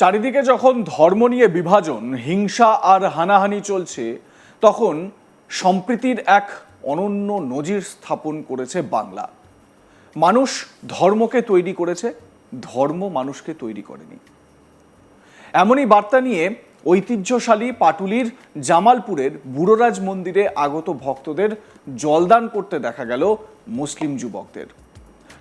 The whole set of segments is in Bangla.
চারিদিকে যখন ধর্ম নিয়ে বিভাজন, হিংসা আর হানাহানি চলছে, তখন সম্প্রীতির এক অনন্য নজির স্থাপন করেছে বাংলা। মানুষ ধর্মকে তৈরি করেছে, ধর্ম মানুষকে তৈরি করেনি। এমনই বার্তা নিয়ে ঐতিহ্যশালী পাটুলির জামালপুরের বুড়োরাজ মন্দিরে আগত ভক্তদের জলদান করতে দেখা গেল মুসলিম যুবকদের।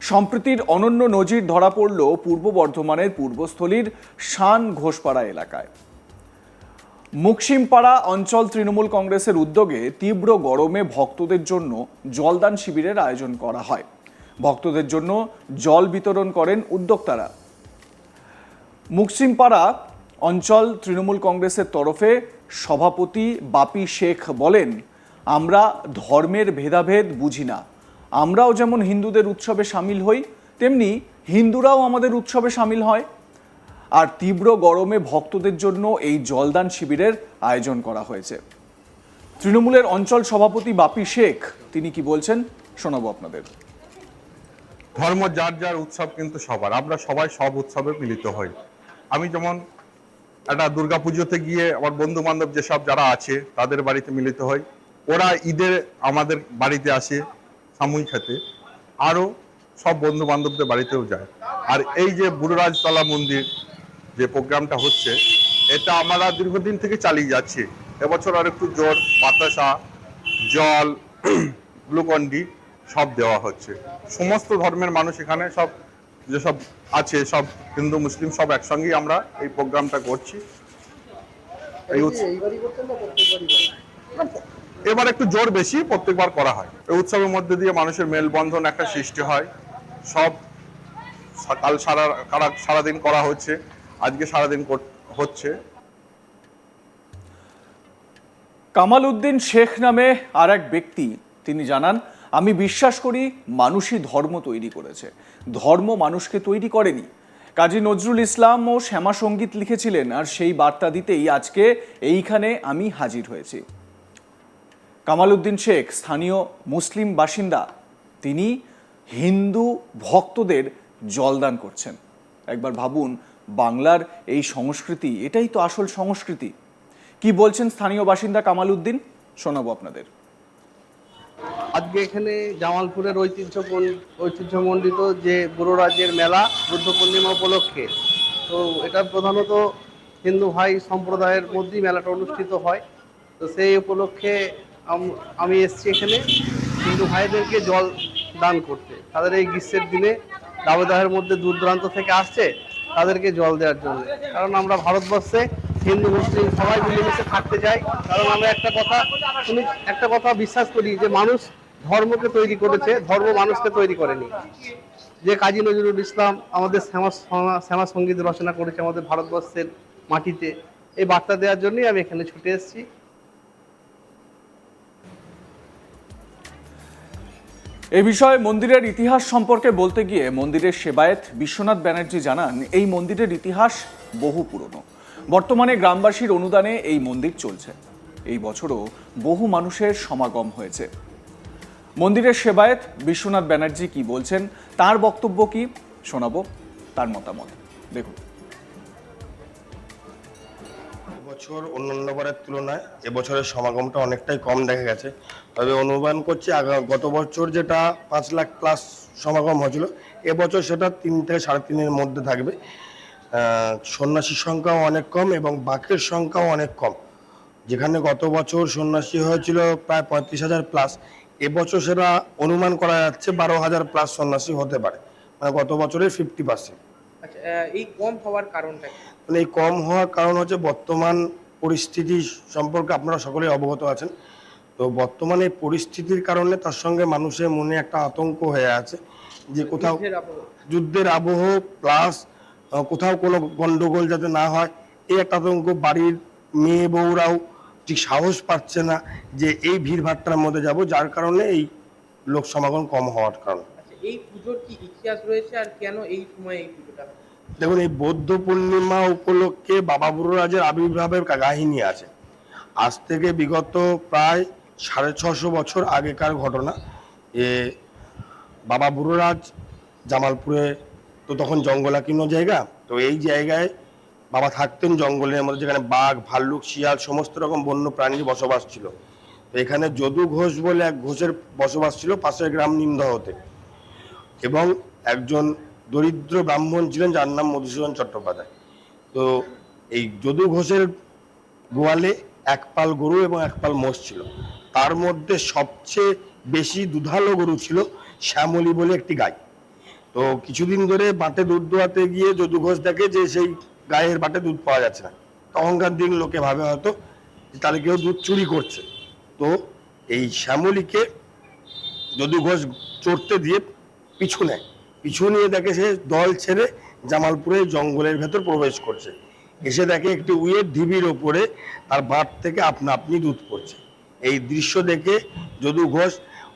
সম্প্রীতির অনন্য নজির ধরা পড়ল পূর্ব বর্ধমানের পূর্বস্থলীর শান ঘোষপাড়া এলাকায়। মুকসিমপাড়া অঞ্চল তৃণমূল কংগ্রেসের উদ্যোগে তীব্র গরমে ভক্তদের জন্য জলদান শিবিরের আয়োজন করা হয়। ভক্তদের জন্য জল বিতরণ করেন উদ্যোক্তারা। মুকসিমপাড়া অঞ্চল তৃণমূল কংগ্রেসের তরফে সভাপতি বাপি শেখ বলেন, আমরা ধর্মের ভেদাভেদ বুঝি না। আমরাও যেমন হিন্দুদের উৎসবে সামিল হই, তেমনি হিন্দুরাও আমাদের উৎসবে সামিল হয়। আর তীব্র গরমে ভক্তদের জন্য এই জলদান শিবিরের আয়োজন করা হয়েছে। তৃণমূলের অঞ্চল সভাপতি বাপি শেখ, তিনি কি বলছেন, শোনাবো আপনাদের। ধর্ম যার যার উৎসব কিন্তু সবার। আমরা সবাই সব উৎসবে মিলিত হই। আমি যেমন একটা দুর্গা পুজোতে গিয়ে আমার বন্ধু বান্ধব যেসব যারা আছে, তাদের বাড়িতে মিলিত হই। ওরা ঈদের আমাদের বাড়িতে আসে। সামুই খেতে আরও সব বন্ধু বান্ধবদের বাড়িতেও যায়। আর এই যে বুড়োরাজতলা মন্দির যে প্রোগ্রামটা হচ্ছে, এটা আমরা দীর্ঘদিন থেকে চালিয়ে যাচ্ছি। এবছর আর একটু জোর বাতাসা, জল, গ্লুকন্ডি সব দেওয়া হচ্ছে। সমস্ত ধর্মের মানুষ এখানে সব, যেসব আছে, সব হিন্দু, মুসলিম, সব একসঙ্গেই আমরা এই প্রোগ্রামটা করছি। এই এবার একটু জোর বেশি প্রত্যেকবার করা হয়। এই উৎসবের মধ্যে দিয়ে মানুষের মেলবন্ধন একটা সৃষ্টি হয়। সব কাল সারা সারা- সারাদিন করা হচ্ছে। আজকে সারাদিন হচ্ছে। কামাল উদ্দিন শেখ নামে আর এক ব্যক্তি, তিনি জানান, আমি বিশ্বাস করি মানুষই ধর্ম তৈরি করেছে। ধর্ম মানুষকে তৈরি করেনি। কাজী নজরুল ইসলাম ও শ্যামা সংগীত লিখেছিলেন, আর সেই বার্তা দিতেই আজকে এইখানে আমি হাজির হয়েছি। কামাল উদ্দিন শেখ, স্থানীয় মুসলিম বাসিন্দা, তিনি হিন্দু ভক্তদের জলদান করছেন। একবার ভাবুন, বাংলার এই সংস্কৃতি, এটাই তো আসল সংস্কৃতি। কি বলছেন স্থানীয় বাসিন্দা কামাল উদ্দিন শোনাবো আপনাদের। আজকে এখানে জামালপুরের ঐতিহ্য ঐতিহ্যমণ্ডিত যে বুড়ো রাজ্যের মেলা বুদ্ধ পূর্ণিমা উপলক্ষে, তো এটা প্রধানত হিন্দু ভাই সম্প্রদায়ের মধ্যেই মেলাটা অনুষ্ঠিত হয়। তো সেই উপলক্ষে আম- এসেছি এখানে হিন্দু ভাইদেরকে জল দান করতে। তাদের এই গ্রীষ্মের দিনে দাবদাহের মধ্যে দূর দূরান্ত থেকে আসছে, তাদেরকে জল দেওয়ার জন্য। কারণ আমরা ভারতবর্ষে হিন্দু, মুসলিম সবাই মিলেমিশে থাকতে চাই। কারণ আমরা একটা কথা শুনি, একটা কথা বিশ্বাস করি যে মানুষ ধর্মকে তৈরি করেছে, ধর্ম মানুষকে তৈরি করেনি। যে কাজী নজরুল ইসলাম আমাদের শ্যামা- শ্যামা সংগীত রচনা করেছে আমাদের ভারতবর্ষের মাটিতে, এই বার্তা দেওয়ার জন্যই আমি এখানে ছুটে এসেছি। এ বিষয়ে মন্দিরের ইতিহাস সম্পর্কে বলতে গিয়ে মন্দিরের সেবায়েত বিশ্বনাথ ব্যানার্জি জানান, এই মন্দিরের ইতিহাস বহু পুরনো। বর্তমানে গ্রামবাসীর অনুদানে এই মন্দির চলছে। এই বছরও বহু মানুষের সমাগম হয়েছে। মন্দিরের সেবায়েত বিশ্বনাথ ব্যানার্জি কি বলছেন, তার বক্তব্য কি, শোনাবো তার মতামত। দেখুন। বছর অন্যান্য বারের তুলনায় এবছরের সমাগমটা অনেকটাই কম দেখা গেছে। তবে অনুমান করছি গত বছর যেটা পাঁচ লাখ প্লাস সমাগম হয়েছিল, এবছর সেটা তিন থেকে সাড়ে তিনের মধ্যে থাকবে। সন্ন্যাসীর সংখ্যাও অনেক কম এবং বাকের সংখ্যাও অনেক কম। যেখানে গত বছর সন্ন্যাসী হয়েছিল প্রায় পঁয়ত্রিশ হাজার প্লাস এবছর সেটা অনুমান করা যাচ্ছে বারো হাজার প্লাস সন্ন্যাসী হতে পারে। মানে গত বছরের ফিফটি পার্সেন্ট আচ্ছা এই কম হওয়ার কারণটা মানে এই কম হওয়ার কারণ হচ্ছে বর্তমান পরিস্থিতি সম্পর্কে আপনারা সকলেই অবগত আছেন তো বর্তমানে পরিস্থিতির কারণে তার সঙ্গে মানুষের মনে একটা আতঙ্ক হয়ে আছে যে কোথাও যুদ্ধের আবহ। প্লাস কোথাও কোনো গন্ডগোল যাতে না হয় এই একটা আতঙ্ক বাড়ির মেয়ে বউরাও ঠিক সাহস পাচ্ছে না যে এই ভিড়ভাট্টার মধ্যে যাব যার কারণে এই লোক সমাগম কম হওয়ার কারণ আচ্ছা এই পুজোর কি ইতিহাস রয়েছে আর কেন এই সময় এই পুজোটা? দেখুন, এই বৌদ্ধ পূর্ণিমা উপলক্ষে বাবা বুড়োরাজের আবির্ভাবের কাহিনী আছে। আজ থেকে বিগত প্রায় সাড়ে ছশো বছর আগেকার ঘটনা। এ বাবা বুড়োরাজ জামালপুরে তো তখন জঙ্গলাকীর্ণ জায়গা। তো এই জায়গায় বাবা থাকতেন জঙ্গলের মধ্যে, যেখানে বাঘ, ভাল্লুক, শিয়াল, সমস্ত রকম বন্য প্রাণীর বসবাস ছিল। তো এখানে যদু ঘোষ বলে এক ঘোষের বসবাস ছিল পাশের গ্রাম নিমদহতে। এবং একজন দরিদ্র ব্রাহ্মণ ছিলেন, যার নাম মধুসূদন চট্টোপাধ্যায়। তো এই যদু ঘোষের গোয়ালে এক পাল গরু এবং এক পাল মোষ ছিল। তার মধ্যে সবচেয়ে বেশি দুধালো গরু ছিল শ্যামলী বলে একটি গাই। তো কিছুদিন ধরে বাটে দুধ দোয়াতে গিয়ে যদু ঘোষ দেখে যে সেই গায়ের বাটে দুধ পাওয়া যাচ্ছে না। তখনকার দিন লোকে ভাবে হয়তো তাহলে কেউ দুধ চুরি করছে। তো এই শ্যামলীকে যদু ঘোষ চড়তে দিয়ে পিছু নেয়। পিছু নিয়ে দেখে সে দল ছেড়ে জামালপুরের জঙ্গলের ভেতর প্রবেশ করছে। এসে দেখে একটি উইয়ের ঢিবির ওপরে তার বাট থেকে আপনা আপনি দুধ পড়ছে। এই দৃশ্য দেখে যদু ঘোষ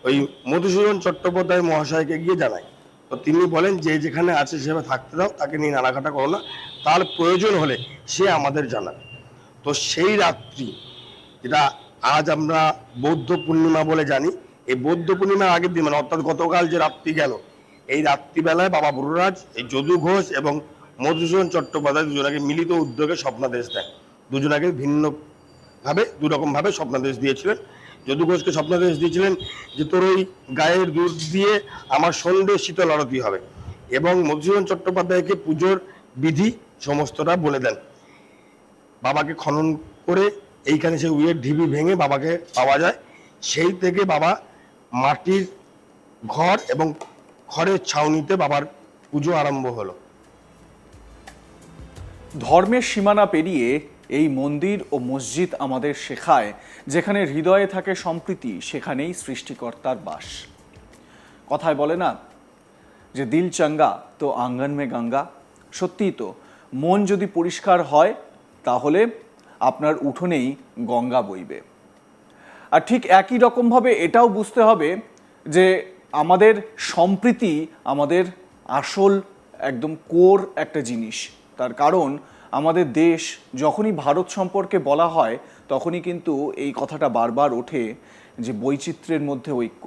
ওই মধুসূদন চট্টোপাধ্যায় মহাশয়কে গিয়ে জানায়। তো তিনি বলেন, যে যেখানে আছে সেভাবে থাকতে দাও, তাকে নিয়ে নানাঘাটা করো না। তার প্রয়োজন হলে সে আমাদের জানাবে। তো সেই রাত্রি, যেটা আজ আমরা বৌদ্ধ পূর্ণিমা বলে জানি, এই বৌদ্ধ পূর্ণিমার আগের দিন মানে অর্থাৎ গতকাল যে রাত্রি গেল এই রাত্রিবেলায় বাবা বুড়োরাজ, এই যদু ঘোষ এবং মধুসূদন চট্টোপাধ্যায় দুজনাকে মিলিত উদ্যোগে স্বপ্নাদেশ দেন দুজনাকে ভিন্ন ভাবে দুরকম ভাবে স্বপ্নাদেশ দিয়েছিলেন। যদু ঘোষকে স্বপ্নাদেশ দিয়েছিলেন যে, তোর ওই গায়ের দুধ দিয়ে আমার সন্ধ্যে শীতল আরতি হবে। এবং মধুসূদন চট্টোপাধ্যায়কে পুজোর বিধি সমস্তটা বলে দেন। বাবাকে খনন করে এইখানে সেই উইয়ের ঢিবি ভেঙে বাবাকে পাওয়া যায়। সেই থেকে বাবা মাটির ঘর এবং খড়ের ছাউনিতে বাবার পুজো আরম্ভ হলো। ধর্মের সীমানা পেরিয়ে এই মন্দির ও মসজিদ আমাদের শেখায়, যেখানে হৃদয়ে থাকে সম্প্রীতি, সেখানেই সৃষ্টিকর্তার বাস। কথায় বলে না যে দিল চাঙ্গা তো আঙ্গন মে গঙ্গা। সত্যিই তো, মন যদি পরিষ্কার হয়, তাহলে আপনার উঠোনেই গঙ্গা বইবে। আর ঠিক একই রকমভাবে এটাও বুঝতে হবে যে আমাদের সম্প্রীতি আমাদের আসল একদম কোর একটা জিনিস। তার কারণ আমাদের দেশ যখনই ভারত সম্পর্কে বলা হয়, তখনই কিন্তু এই কথাটা বারবার ওঠে যে বৈচিত্র্যের মধ্যে ঐক্য।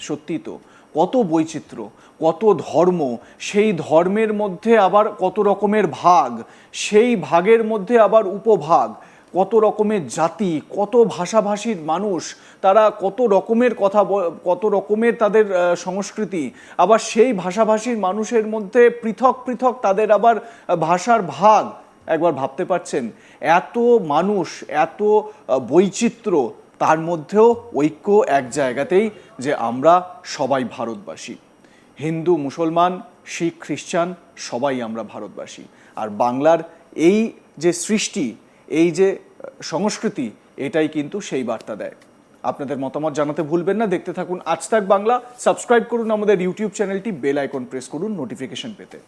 সত্যি তো, কত বৈচিত্র্য, কত ধর্ম, সেই ধর্মের মধ্যে আবার কত রকমের ভাগ, সেই ভাগের মধ্যে আবার উপভাগ কত রকমের জাতি, কত ভাষাভাষীর মানুষ, তারা কত রকমের কথা কত রকমের তাদের সংস্কৃতি। আবার সেই ভাষাভাষীর মানুষের মধ্যে পৃথক পৃথক তাদের আবার ভাষার ভাগ। একবার ভাবতে পারছেন? এত মানুষ, এত বৈচিত্র্য, তার মধ্যেও ঐক্য এক জায়গাতেই যে আমরা সবাই ভারতবাসী। হিন্দু, মুসলমান, শিখ খ্রিস্টান সবাই আমরা ভারতবাসী। আর বাংলার এই যে সৃষ্টি এই যে, সংস্কৃতি, এটাই কিন্তু সেই বার্তা দেয়। আপনাদের মতামত জানাতে ভুলবেন না। দেখতে থাকুন আজ তাক বাংলা। সাবস্ক্রাইব করুন আমাদের ইউটিউব চ্যানেলটি। বেল আইকন প্রেস করুন নোটিফিকেশন পেতে।